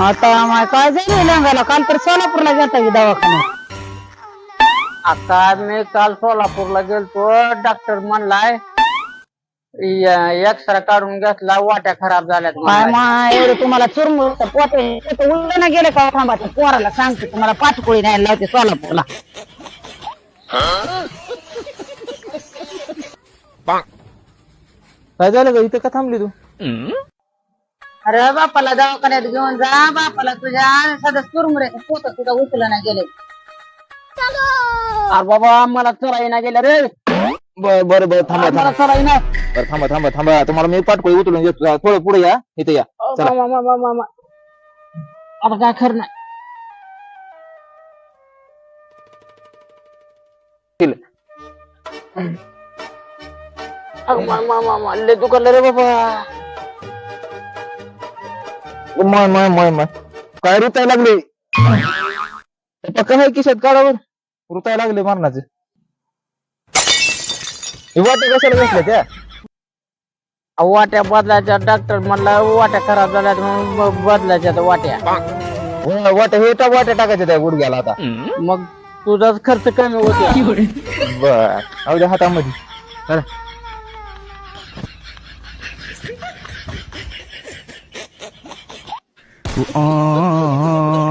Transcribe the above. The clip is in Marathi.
आता माय काय झालं? लंगाला काल तर सोलापूरला गेलता की दवाखान्यात. आता मी काल सोलापूरला गेलतो. डॉक्टर म्हणलाय एक्सरा काढून घेतला वाट्या खराब झाल्यात काय म्हणलाय. एवढं तुम्हाला चुरमुर पोटे उल्ले ना गेले का थांबा ते पोराला सांगते तुम्हाला पाठकुळी नाही लावते सोलापूरला. काय झालं का इथं का थांबली तू? अरे बापाला दवाखान्यात घेऊन जा बापाला तुझ्या सध्या चुरमुऱ्याचं पोत तुझा उचलं नाही गेले. अरे बाबा मला चराई ना गेल्या रे. बर बर बर थांबा मला थांबा. चराई ना बरं, थांबा थांबा थांबा. तुम्हाला मी पाठकोळी उचलून घेतो. थोडं पुढे या. इथे या. चला. मा- मा- मा- मा- मा. आता काय खरं नाही. केलं. अगं मा- मा- मा- मा. लय दुखलं रे बाबा. मय मय मय मय काय रुताय लागले? काय किशात काढावर रुताय लागले मरणाचे. हे वाटे कशाला घेतल्या त्या? वाट्या बदलायच्या. डॉक्टर म्हणला वाट्या खराब म्हणून ब- बदलायच्या त्या वाट्या. वा- वाट्या हे टाक वाट्या टाकायच्या त्या गुडघ्याला आता. मग तुझाच खर्च कमी होते. बर द्या हातामध्ये. 아, 아, 아.